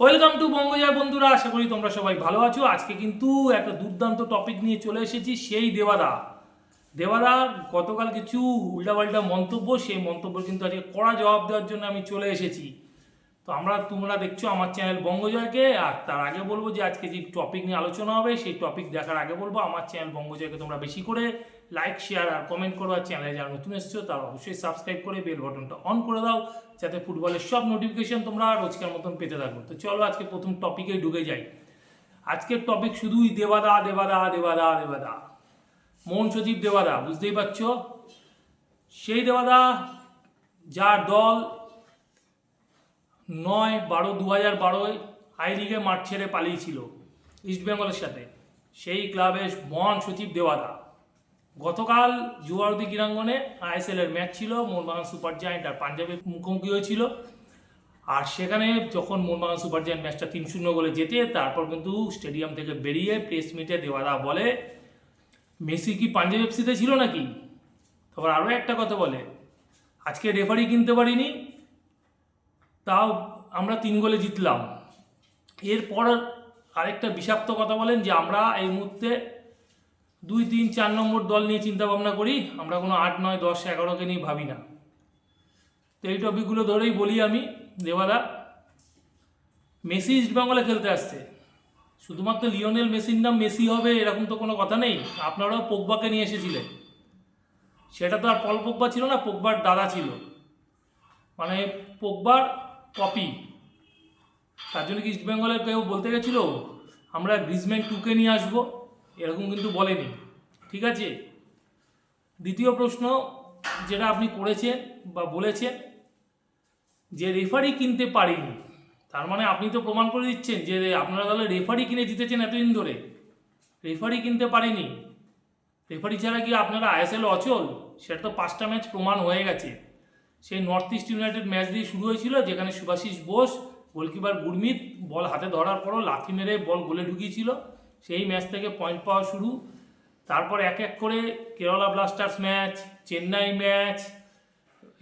Welcome to বঙ্গজয় বন্ধুরা, আশা করি তোমরা সবাই ভালো আছো। আজকে কিন্তু একটা দুর্দান্ত টপিক নিয়ে চলে এসেছি, সেই দেবাদা দেবাদার গতকাল কিছু উল্টাপাল্টা মন্তব্য, সেই মন্তব্য কিন্তু আজকে কড়া জবাব দেওয়ার জন্য আমি চলে এসেছি। তো আমরা, তোমরা দেখছ আমার চ্যানেল বঙ্গজয়কে আর তার আগে বলব যে আজকে যে টপিক নিয়ে আলোচনা হবে, সেই টপিক দেখার আগে বলব, আমার চ্যানেল বঙ্গজয়কে তোমরা বেশি করে লাইক শেয়ার আর কমেন্ট করো। আর চ্যানেলে যারা নতুন এসেছ, তারা অবশ্যই সাবস্ক্রাইব করে বেল বাটনটা অন করে দাও, যাতে ফুটবলের সব নোটিফিকেশন তোমরা রোজকার মতন পেতে থাকো। তো চলো আজকে প্রথম টপিকে ঢুকে যাই। আজকের টপিক শুধুই দেবাদা দেবাদা দেবাদা দেবাদা। মোহন সচিব দেবাদা, বুঝতেই পারছ? সেই দেবাদা যার দল নয় বারো দু হাজার বারোয় আই লিগে মাঠ ছেড়ে পালিয়েছিল ইস্টবেঙ্গলের সাথে। সেই ক্লাবের মহান সচিব দেওয়াদা গতকাল জুয়ারদি ক্রীড়াঙ্গনে আইএসএল এর ম্যাচ ছিল, মোহনবাগান সুপার জায়েন্ট আর পাঞ্জাবের মুখোমুখি হয়েছিল। আর সেখানে যখন মোহনবাগান সুপার জায়েন্ট ম্যাচটা তিন শূন্য গোলে জেতে, তারপর কিন্তু স্টেডিয়াম থেকে বেরিয়ে প্রেস মিটে দেওয়াদা বলে, মেসি কি পাঞ্জাব এফসিতে ছিল নাকি? তারপর আরও একটা কথা বলে, আজকে রেফারি কিনতে পারিনি, তাও আমরা তিন গোলে জিতলাম। এরপর আরেকটা বিষাক্ত কথা বলেন যে, আমরা এই মুহূর্তে দুই, তিন, চার নম্বর দল নিয়ে চিন্তা ভাবনা করি, আমরা কোনো আট, নয়, দশ, এগারোকে নিয়ে ভাবি না। তো এই টপিকগুলো ধরেই বলি আমি দেবাদা মেসি ইস্টবেঙ্গলে খেলতে আসছে। শুধুমাত্র লিওনেল মেসির নাম মেসি হবে এরকম তো কোনো কথা নেই, আপনারাও পোকবাকে নিয়ে এসেছিলেন। সেটা তো আর পল পোকবা ছিল না পোকবার দাদা ছিল। মানে পোকবার কপি তার জন্য কি ইস্টবেঙ্গলের কেউ বলতে গেছিল, আমরা গ্রিজম্যান টুকে নিয়ে আসব। এরকম কিন্তু বলেনি। ঠিক আছে? দ্বিতীয় প্রশ্ন যেটা আপনি করেছেন বা বলেছেন, যে রেফারি কিনতে পারিনি, তার মানে আপনি তো প্রমাণ করে দিচ্ছেন যে আপনারা তাহলে রেফারি কিনে জিতেছেন এতদিন ধরে। রেফারি কিনতে পারিনি। রেফারি ছাড়া কি আপনারা আইএসএল অচল? সেটা তো পাঁচটা ম্যাচ প্রমাণ হয়ে গেছে। সেই নর্থ ইস্ট ইউনাইটেড ম্যাচ দিয়ে শুরু হয়েছিল, যেখানে সুভাশিস বোস গোলকিপার গুরমিত বল হাতে ধরার পরও লাথি মেরে বল গোলে ঢুকিয়েছিল। সেই ম্যাচ থেকে পয়েন্ট পাওয়া শুরু। তারপর এক এক করে Kerala Blasters match Chennai match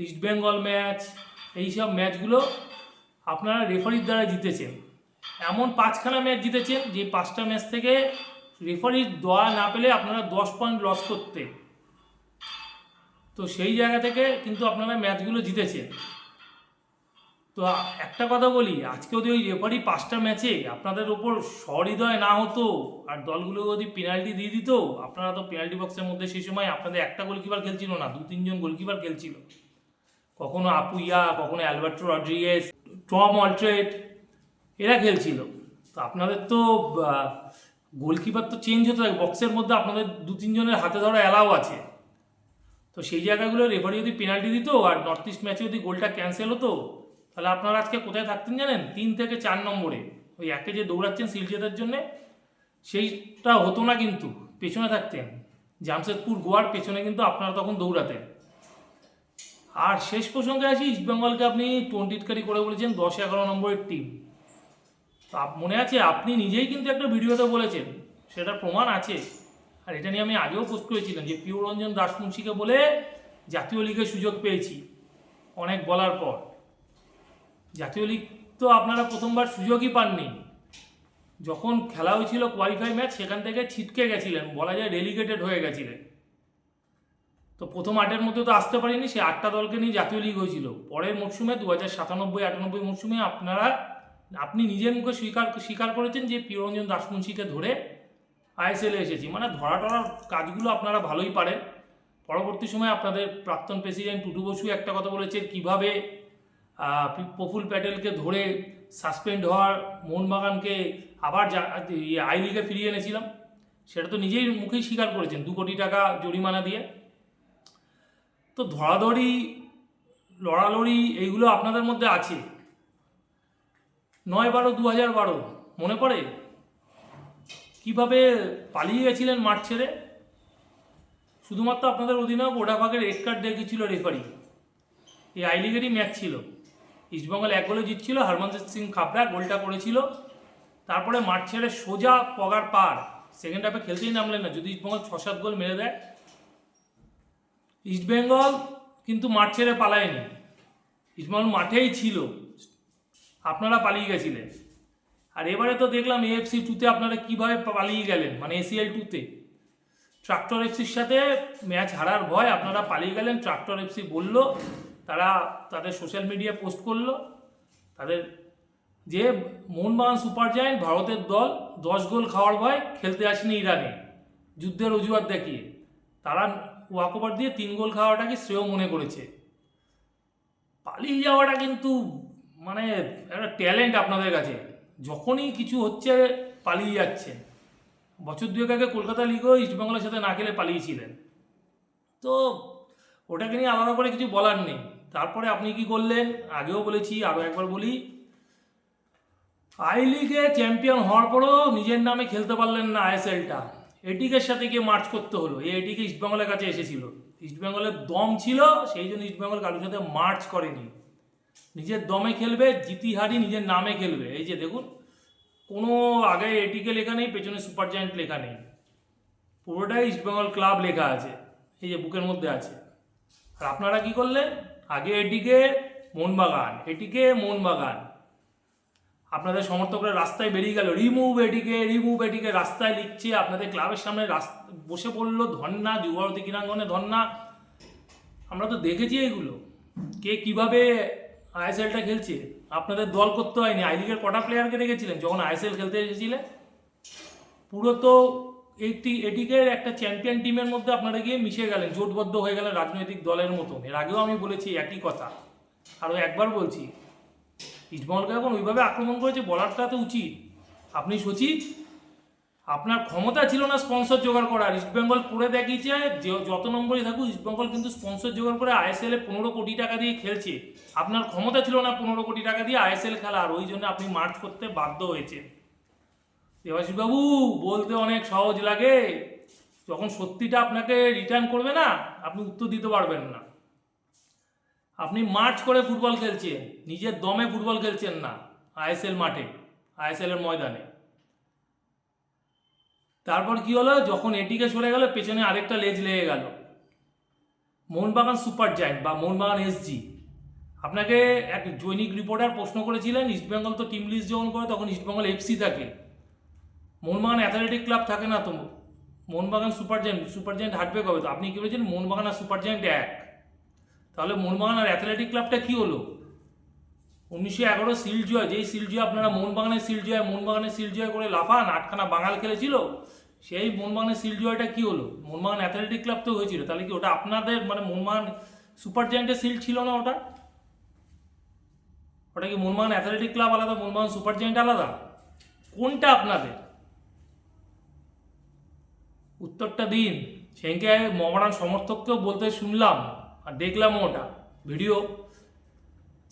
East Bengal match এইসব ম্যাচগুলো আপনারা রেফারির দ্বারা জিতেছেন। এমন পাঁচখানা ম্যাচ জিতেছেন যে পাঁচটা ম্যাচ থেকে রেফারির দোয়া না পেলে আপনারা দশ পয়েন্ট লস করতে তো সেই জায়গা থেকে কিন্তু আপনারা ম্যাচগুলো জিতেছেন। তো একটা কথা বলি, আজকে যদি ওই রেফারি পাঁচটা ম্যাচে আপনাদের ওপর সহৃদয় না হতো আর দলগুলো যদি পেনাল্টি দিয়ে দিত, আপনারা তো পেনাল্টি বক্সের মধ্যে সেই সময় আপনাদের একটা গোলকিপার খেলছিল না দু তিনজন গোলকিপার খেলছিল। কখনো আপুইয়া, কখনো অ্যালবার্টো রড্রিগেস টম অল্ট্রেট, এরা খেলছিল। তো আপনাদের তো গোলকিপার তো চেঞ্জ হতে থাকে বক্সের মধ্যে আপনাদের দু তিনজনের হাতে ধরা অ্যালাও আছে। তো সেই জায়গাগুলো রেফারি যদি পেনাল্টি দিত আর নর্থ ইস্ট ম্যাচে যদি গোলটা ক্যান্সেল হতো তাহলে আপনারা আজকে কোথায় থাকতেন জানেন? তিন থেকে চার নম্বরে। ওই একে যে দৌড়াচ্ছেন সিল জেতার জন্যে, সেইটা হতো না কিন্তু, পেছনে থাকতেন। জামশেদপুর, গোয়ার পেছনে কিন্তু আপনারা তখন দৌড়াতেন। আর শেষ প্রসঙ্গে আসি ইস্টবেঙ্গলকে আপনি টোয়েন্টিটকারি করে বলেছেন, দশ এগারো নম্বরের টিম তো মনে আছে, আপনি নিজেই কিন্তু একটা ভিডিওতে বলেছেন সেটার প্রমাণ আছে। আর এটা নিয়ে আমি আগেও পোস্ট করেছিলাম যে পিউ রঞ্জন দাসমুন্সিকে বলে জাতীয় লিগের সুযোগ পেয়েছি, অনেক বলার পর। জাতীয় লিগ তো আপনারা প্রথমবার সুযোগই পাননি। যখন খেলা হয়েছিল কোয়ালিফাই ম্যাচ সেখান থেকে ছিটকে গেছিলেন, বলা যায় ডেলিগেটেড হয়ে গেছিলেন। তো প্রথম আটের মধ্যে তো আসতে পারিনি, সে আটটা দলকে নিয়ে জাতীয় লিগ হয়েছিল। পরের মরশুমে দু হাজার সাতানব্বই, আটানব্বই মরশুমে আপনারা, আপনি নিজের মুখে স্বীকার স্বীকার করেছেন যে প্রিয়রঞ্জন দাসমুন্সিকে ধরে আইএসএলে এসেছি। মানে ধরা টরার কাজগুলো আপনারা ভালোই পারেন। পরবর্তী সময়ে আপনাদের প্রাক্তন প্রেসিডেন্ট টুটু বসু একটা কথা বলেছেন, কীভাবে প্রফুল প্যাটেলকে ধরে সাসপেন্ড হওয়ার মোহনবাগানকে আবার ইয়ে আই লিগে ফিরিয়ে এনেছিলাম। সেটা তো নিজেই মুখেই স্বীকার করেছেন, দু কোটি টাকা জরিমানা দিয়ে। তো ধরাধরি, লড়ালড়ি এইগুলো আপনাদের মধ্যে আছে। নয় বারো, দু হাজার বারো, মনে পড়ে? কীভাবে পালিয়ে গেছিলেন মাঠ ছেড়ে? শুধুমাত্র আপনাদের অধিনায়ক ওডাফাকে রেড কার্ড দেখেছিল রেফারি। এই আই লিগেরই ম্যাচ ছিল। ইস্টবেঙ্গল এক গোলে জিতছিল, হরমনজিৎ সিং খাবড়া গোলটা করেছিল। তারপরে মাঠ ছেড়ে সোজা পগার পার। সেকেন্ড হাফে খেলতেই নামলেন না, যদি ইস্টবেঙ্গল ছ সাত গোল মেরে দেয়। ইস্টবেঙ্গল কিন্তু মাঠ ছেড়ে পালায়নি। ইস্টবেঙ্গল মাঠেই ছিল। আপনারা পালিয়ে গেছিলেন। আর এবারে তো দেখলাম এএফসি টুতে আপনারা কীভাবে পালিয়ে গেলেন মানে এসিএল টুতে ট্রাক্টর এফসির সাথে ম্যাচ হারার ভয় আপনারা পালিয়ে গেলেন, ট্রাক্টর এফসি বলল। তারা তাদের সোশ্যাল মিডিয়া পোস্ট করল। তাদের যে মোহনবাগান সুপার জায়েন্ট ভারতের দল দশ গোল খাওয়ার ভয় খেলতে আসেনি ইরানে। যুদ্ধের অজুহাত দেখিয়ে। তারা ওয়াকওভার দিয়ে তিন গোল খাওয়াটাকে শ্রেয় মনে করেছে। পালিয়ে যাওয়াটা কিন্তু মানে একটা ট্যালেন্ট আপনাদের কাছে। যখনই কিছু হচ্ছে পালিয়ে যাচ্ছেন বছর দুয়েক আগে কলকাতা লিগও ইস্টবেঙ্গলের সাথে না খেলে পালিয়েছিলেন। তো ওটাকে নিয়ে আলাদা করে কিছু বলার নেই। তারপরে আপনি কি করলেন? আগেও বলেছি আরও একবার বলি। আই লিগে চ্যাম্পিয়ন হওয়ার পরও নিজের নামে খেলতে পারলেন না আইএসএলটা এটিকের সাথে গিয়ে মার্চ করতে হলো। এই এটিকে ইস্টবেঙ্গলের কাছে এসেছিল। ইস্টবেঙ্গলের দম ছিল, সেই জন্য ইস্টবেঙ্গল কারোর সাথে মার্চ করেনি। নিজের দমে খেলবে জিতিহারি নিজের নামে খেলবে। এই যে দেখুন, কোনো আগে এটিকে লেখা নেই, পেছনে সুপার জায়েন্ট লেখা নেই। পুরোটাই ইস্টবেঙ্গল ক্লাব লেখা আছে। এই যে বুকের মধ্যে আছে। আর আপনারা কি করলেন? আগে এটিকে মোহনবাগান এটিকে মোহনবাগান আপনাদের সমর্থকরা রাস্তায় বেরিয়ে গেল, রিমুভ এটিকে রিমুভ এটিকে রাস্তায় লিখছে, আপনাদের ক্লাবের সামনে বসে পড়ল ধর্না যুবভারতী ক্রীড়াঙ্গনে ধর্না আমরা তো দেখেছি এগুলো। কে কীভাবে আইএসএলটা খেলছে? আপনাদের দল করতে হয়নি। আই লিগের কটা প্লেয়ারকে রেখেছিলেন? যখন আইএসএল খেলতে এসেছিলেন পুরো তো এইটি এটিকে একটা চ্যাম্পিয়ন টিমের মধ্যে আপনারা গিয়ে মিশে গেলেন, জোটবদ্ধ হয়ে গেলেন রাজনৈতিক দলের মতন। এর আগেও আমি বলেছি একই কথা। আরও একবার বলছি ইস্টবেঙ্গলকে এখন ওইভাবে আক্রমণ করেছে বলারটা তো উচিত। আপনি সচিব, আপনার ক্ষমতা ছিল না স্পন্সর জোগাড় করার। ইস্টবেঙ্গল করে দেখিয়েছে যে যত নম্বরই থাকুক ইস্টবেঙ্গল কিন্তু স্পন্সর জোগাড় করে আইএসএল পনেরো কোটি টাকা দিয়ে খেলছে। আপনার ক্ষমতা ছিল না পনেরো কোটি টাকা দিয়ে আইএসএল খেলার ওই জন্য আপনি মার্চ করতে বাধ্য হয়েছে দেবাশিসবাবু, বলতে অনেক সহজ লাগে। যখন সত্যিটা আপনাকে রিটার্ন করবে না, আপনি উত্তর দিতে পারবেন না। আপনি মার্চ করে ফুটবল খেলছেন, নিজের দমে ফুটবল খেলছেন না, আইএসএল মাঠে, আইএসএল এর ময়দানে। তারপর কি হলো, যখন এটিকে সরে গেল, পেছনে আরেকটা লেজ লেগে গেল। মোহনবাগান সুপার জায়েন্ট বা মোহনবাগান এসজি আপনাকে এক জৈনিক রিপোর্টার প্রশ্ন করেছিলেন, ইস্টবেঙ্গল তো টিম লিস্ট যখন করে, তখন ইস্টবেঙ্গল এফসি থাকে। মোহনবাগান অ্যাথলেটিক ক্লাব থাকে না তো? Mohun Bagan super giant super giant হাঁটবে কবে তো। আপনি কি বলেছেন? মোহনবাগান আর সুপার জায়েন্ট এক। তাহলে মোহনবাগান আর অ্যাথলেটিক ক্লাবটা কি হলো? উনিশশো এগারো সিল জয় যেই সিল জয় আপনারা মোহনবাগানের সিল জয় মোহনবাগানের সিল জয় করে লাফান, আটখানা বাঙাল খেলেছিল, সেই মোহনবাগানের সিল জয়টা কি হলো? মোহনবাগান অ্যাথলেটিক ক্লাব তো হয়েছিল। তাহলে কি ওটা আপনাদের মানে মোহনবাগান সুপার জায়েন্টের সিল ছিল না ওটা? ওটা কি মোহনবাগান অ্যাথলেটিক ক্লাব আলাদা, মোহনবাগান সুপার জায়েন্ট আলাদা? কোনটা আপনাদের? উত্তরটা দিন। সেদিনকে মহারান সমর্থককেও বলতে শুনলাম আর দেখলাম ওটা ভিডিও।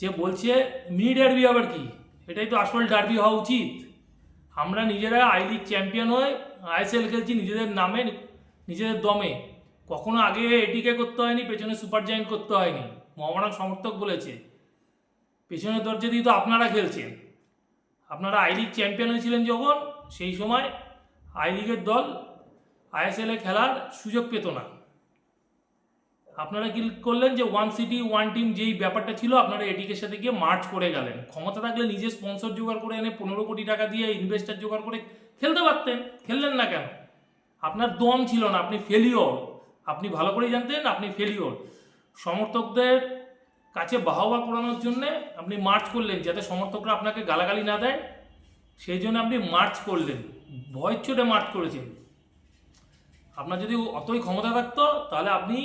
যে বলছে, মিনি ডার্বি আবার কি? এটাই তো আসল ডার্বি হওয়া উচিত। আমরা নিজেরা আই লিগ চ্যাম্পিয়ন হয়ে আইএসএল খেলছি নিজেদের নামে, নিজেদের দমে। কখনো আগে এটিকে করতে হয়নি, পেছনে সুপার জায়েন্ট করতে হয়নি। মহামারান সমর্থক বলেছে, পেছনের দরজা দিয়ে তো আপনারা খেলছেন। আপনারা আই লিগ চ্যাম্পিয়ন হয়েছিলেন যখন, সেই সময় আই লিগের দল আইএসএলে খেলার সুযোগ পেত না। আপনারা কি করলেন যে ওয়ান সিটি ওয়ান টিম যেই ব্যাপারটা ছিল, আপনারা এটিকের সাথে গিয়ে মার্চ করে গেলেন। ক্ষমতা থাকলে নিজে স্পন্সর জোগাড় করে এনে পনেরো কোটি টাকা দিয়ে ইনভেস্টার জোগাড় করে খেলতে পারতেন। খেললেন না কেন? আপনার দম ছিল না, আপনি ফেলিওর আপনি ভালো করেই জানতেন, আপনি ফেলিওর সমর্থকদের কাছে বাহবা করানোর জন্য আপনি মার্চ করলেন, যাতে সমর্থকরা আপনাকে গালাগালি না দেয়। সেই জন্য আপনি মার্চ করলেন। ভয়ের চোটে মার্চ করেছেন। আপনার যদি অতই ক্ষমতা থাকতো, তাহলে আপনি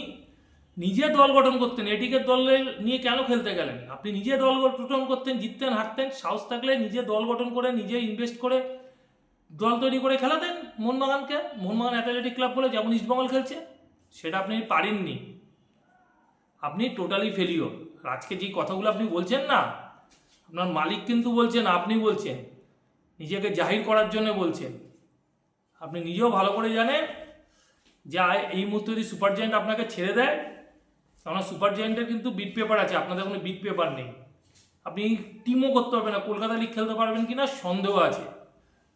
নিজে দল গঠন করতেন। এটিকে দলের নিয়ে কেন খেলতে গেলেন? আপনি নিজে দল গঠন করতেন, জিততেন, হারতেন, সাহস থাকলে নিজে দল গঠন করে, নিজে ইনভেস্ট করে দল তৈরি করে খেলাতেন। মোহনবাগানকে, মোহনবাগান অ্যাথলেটিক ক্লাব বলে যেমন ইস্টবেঙ্গল খেলছে, সেটা আপনি পারেননি। আপনি টোটালি ফেলিওর আজকে যে কথাগুলো আপনি বলছেন না, আপনার মালিক কিন্তু বলছেন, আপনি বলছেন, নিজেকে জাহির করার জন্য বলছেন। আপনি নিজেও ভালো করে জানেন যে এই মুহূর্তে যদি সুপার জায়েন্ট আপনাকে ছেড়ে দেয় কারণ সুপার জায়েন্টের কিন্তু বিট পেপার আছে, আপনাদের কোনো বিট পেপার নেই। আপনি টিমও করতে পারবেন না, কলকাতা লিগ খেলতে পারবেন কি না সন্দেহ আছে।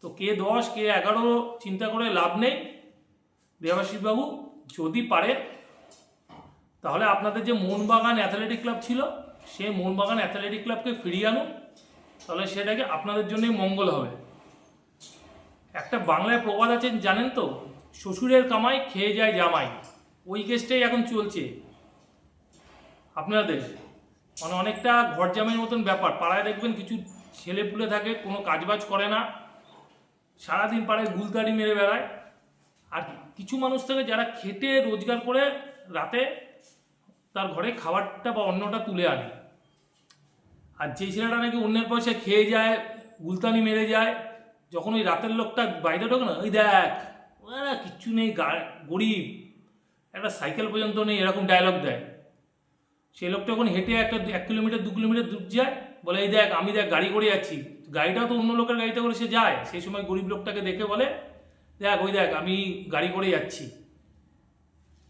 তো কে দশ, কে এগারো, চিন্তা করে লাভ নেই। দেবাশিস বাবু, যদি পারেন তাহলে আপনাদের যে মোহনবাগান অ্যাথলেটিক ক্লাব ছিল সেই মোহনবাগান অ্যাথলেটিক ক্লাবকে ফিরিয়ে আনুন। তাহলে সেটাকে আপনাদের জন্যই মঙ্গল হবে। একটা বাংলায় প্রবাদ আছেন, জানেন তো? শ্বশুরের কামাই খেয়ে যায় জামাই। ওই কেসটাই এখন চলছে। আপনাদের মানে অনেকটা ঘর জামাইয়ের মতন ব্যাপার। পাড়ায় দেখবেন কিছু ছেলে পুলে থাকে, কোনো কাজবাজ করে না। সারাদিন পাড়ায় গুলতাড়ি মেরে বেড়ায়। আর কিছু মানুষ থাকে যারা খেটে রোজগার করে রাতে তার ঘরে খাবারটা বা অন্যটা তুলে আনে। আর যে ছেলেটা নাকি অন্যের পয়সা খেয়ে যায়, গুলতানি মেরে যায়, যখন ওই রাতের লোকটা বাইরে ঢোকে না, ওই দেখ ওরা কিচ্ছু নেই গরিব। একটা সাইকেল পর্যন্ত নেই, এরকম ডায়লগ দেয়। সে লোকটা যখন হেঁটে একটা এক কিলোমিটার, দু কিলোমিটার দূর যায়, বলে, এই দেখ, আমি দেখ, গাড়ি করে যাচ্ছি। গাড়িটাও তো অন্য লোকের গাড়িতে করে সে যায়। সেই সময় গরিব লোকটাকে দেখে বলে, দেখ, ওই দেখ, আমি গাড়ি করে যাচ্ছি।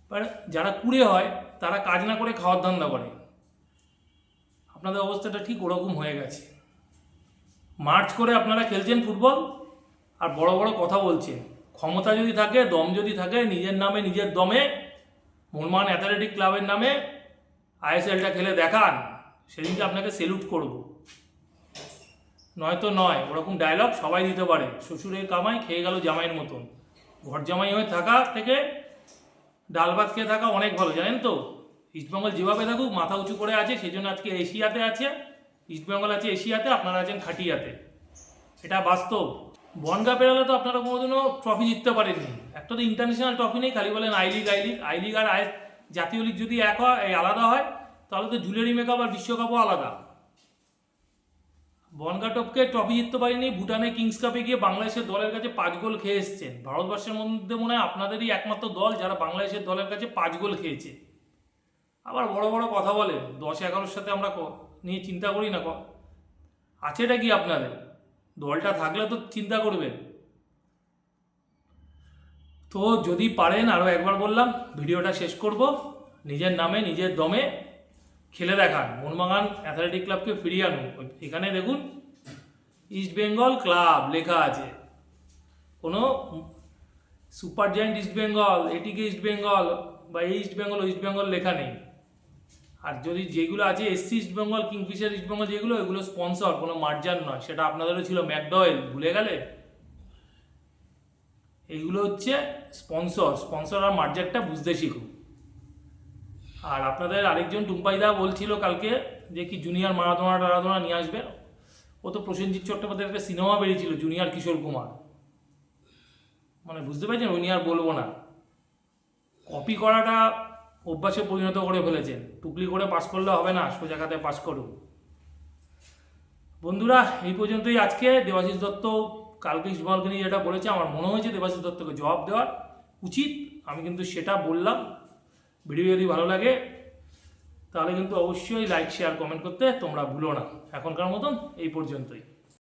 এবার যারা কুড়ে হয়, তারা কাজ না করে খাওয়ার ধান্দা করে। আপনাদের অবস্থাটা ঠিক ওরকম হয়ে গেছে। মার্চ করে আপনারা খেলছেন ফুটবল, আর বড় বড় কথা বলছেন ক্ষমতা যদি থাকে, দম যদি থাকে, নিজের নামে, নিজের দমে মোহনবাগান অ্যাথলেটিক ক্লাবের নামে আইএসএলটা খেলে দেখান, সেদিনকে আপনাকে সেলুট করব। নয়তো নয়, ওরকম ডায়লগ সবাই দিতে পারে। শ্বশুরের কামাই খেয়ে গেল জামাইয়ের মতন। ঘর জামাই হয়ে থাকা থেকে ডাল ভাত খেয়ে থাকা অনেক ভালো, জানেন তো? ইস্টবেঙ্গল যেভাবে থাকুক, মাথা উঁচু করে আছে সেই জন্য আজকে এশিয়াতে আছে। ইস্টবেঙ্গল আছে এশিয়াতে, আপনারা আছেন খাটিয়াতে। এটা বাস্তব। বনগা পেরালে তো আপনারা কোনোদিনও ট্রফি জিততে পারেননি। একটা তো ইন্টারন্যাশনাল ট্রফি নেই, খালি বলেন I league I league I league R I জাতীয় লিগ যদি এক হয় আলাদা হয়, তাহলে তো জুয়েলারি মেকআপ আর বিশ্বকাপও আলাদা। বনগা টপকে ট্রফি জিততে পারেনি, ভুটানে কিংস কাপে গিয়ে বাংলাদেশের দলের কাছে পাঁচ গোল খেয়ে এসছেন। ভারতবর্ষের মধ্যে মনে হয় আপনাদেরই একমাত্র দল যারা বাংলাদেশের দলের কাছে পাঁচ গোল খেয়েছে। আবার বড় বড় কথা বলে দশ এগারোর সাথে আমরা নিয়ে চিন্তা করি না আছেটা কি আপনাদের? দলটা থাকলে তো চিন্তা করবেন তো যদি পারেন আরও একবার বললাম, ভিডিওটা শেষ করব। নিজের নামে, নিজের দমে খেলে দেখান। মোহনবাগান অ্যাথলেটিক ক্লাবকে ফিরিয়ে আনুন। এখানে দেখুন, ইস্ট বেঙ্গল ক্লাব লেখা আছে। কোনো সুপার জায়েন্ট ইস্ট বেঙ্গল, এটিকে ইস্ট বেঙ্গল বা ইস্ট বেঙ্গল ইস্ট বেঙ্গল লেখা নেই। আর যদি যেগুলো আছে SC east Bengal Kingfisher east Bengal যেগুলো, এগুলো স্পন্সর কোনো মার্জার নয়। সেটা আপনাদেরও ছিল ম্যাকডয়েল ভুলে গেলে? এইগুলো হচ্ছে স্পন্সর স্পন্সর আর মার্জারটা বুঝতে শিখুন। আর আপনাদের আরেকজন টুম্পাইদা বলছিল কালকে যে কি জুনিয়র মারাদোনা টারাদোনা নিয়ে আসবে। ও তো প্রসেনজিৎ চট্টোপাধ্যায়ের একটা সিনেমা বেরিয়েছিল জুনিয়র কিশোর কুমার। মানে বুঝতে পারছেন? ওই নিয়ে আর বলব না। কপি করাটা অভ্যাসে পরিণত করে ফেলেছেন টুকলি করে পাস করলে হবে না, সোজা খাতায় পাস করুন। বন্ধুরা, এই পর্যন্তই আজকে। দেবাশিস দত্ত কালকে ইসমালকে নিয়ে যেটা বলেছে, আমার মনে হয়েছে দেবাশিস দত্তকে জবাব দেওয়ার উচিত। আমি কিন্তু সেটা বললাম। ভিডিও যদি ভালো লাগে, তাহলে কিন্তু অবশ্যই লাইক শেয়ার কমেন্ট করতে তোমরা ভুলো না। এখনকার মতন এই পর্যন্তই।